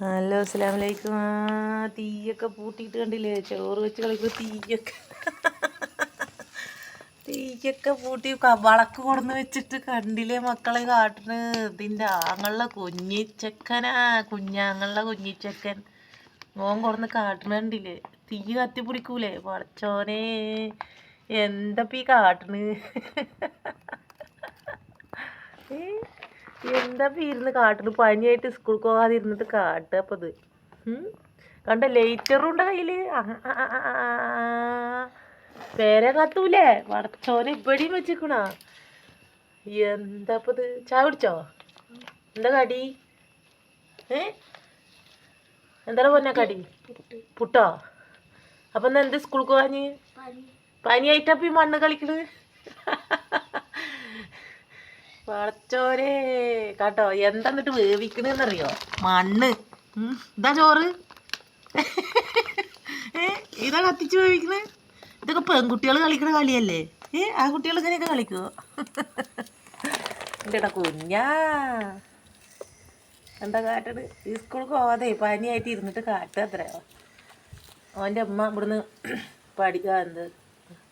Hello അസ്സാം വലൈക്കും തീയൊക്കെ പൂട്ടിയിട്ട് കണ്ടില്ലേ? ചോറ് വെച്ച് കളിക്കുമ്പോൾ തീയൊക്കെ. തീയൊക്കെ പൂട്ടി വളക്ക് കൊടുന്ന് വെച്ചിട്ട് കണ്ടില്ലേ മക്കളെ കാട്ടിന്? ഇതിന്റെ ആങ്ങളുടെ കുഞ്ഞിച്ചക്കനാ കുഞ്ഞാങ്ങളുടെ കുഞ്ഞിച്ചക്കൻ. മോൻ കൊടുന്ന് കാട്ടിന് കണ്ടില്ലേ? തീ കത്തി പിടിക്കൂലേ? എന്താ ഈ കാട്ടിന് ഏ? എന്താ ഇരുന്ന് കാട്ടുന്നു പനിയായിട്ട് സ്കൂൾ പോകാതെ ഇരുന്നിട്ട് കാട്ടുക അപ്പോൾ ഇത്. ഉം? കണ്ട ലേറ്ററും ഉണ്ട് കയ്യിൽ. പേരെ കത്തൂലേ വടച്ചോനെ ഇവിടെയും വെച്ചിക്കണ. എന്താ അപ്പോൾ ഇത്? ചായ കുടിച്ചോ? എന്താ കടി? ഏ? എന്താണ് പൊന്ന കടി? പുട്ടോ? അപ്പൊ എന്താ എന്ത് സ്കൂൾക്ക് പോകാഞ്ഞ് പനിയായിട്ടപ്പ ഈ മണ്ണ് കളിക്കണ് പടച്ചോരെ കേട്ടോ എന്താ എന്നിട്ട് വേവിക്കണെന്നറിയോ? മണ്ണ്. ഇതാ ചോറ്. ഇതാ കത്തിച്ച് വേവിക്കണേ. ഇതൊക്കെ പെൺകുട്ടികൾ കളിക്കണ കളിയല്ലേ? ഏ? ആ കുട്ടികൾ ഇങ്ങനെയൊക്കെ കളിക്കുമോ എന്റെ കുഞ്ഞാ. എന്താ കാട്ടത് ഈ സ്കൂളിൽ പോവാതെ പനിയായിട്ട് ഇരുന്നിട്ട് കാട്ടുക അത്രയോ അവന്റെ അമ്മ ഇവിടുന്ന് പഠിക്കുക എന്ത്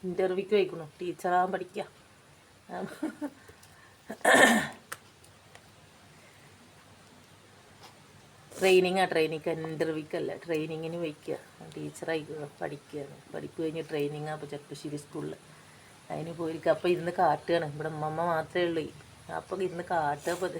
ഇന്റർവ്യൂക്ക് വയ്ക്കണു ടീച്ചറാകാൻ പഠിക്കുക ട്രെയിനിങ് ആ ട്രെയിനിങ് ഇന്റർവ്യൂക്കല്ല ട്രെയിനിങ്ങിന് വയ്ക്കുക. ടീച്ചറായി പഠിക്കുകയാണ് പഠിപ്പ് കഴിഞ്ഞ് ട്രെയിനിങ് അപ്പോൾ ചെറുപ്പശ്ശേരി സ്കൂളിൽ അതിന് പോയിരിക്കുക അപ്പോൾ ഇരുന്ന് കാട്ടുകയാണ് ഇവിടെ അമ്മമ്മ മാത്രമേ ഉള്ളൂ. അപ്പോൾ ഇരുന്ന് കാട്ടുക അപ്പോൾ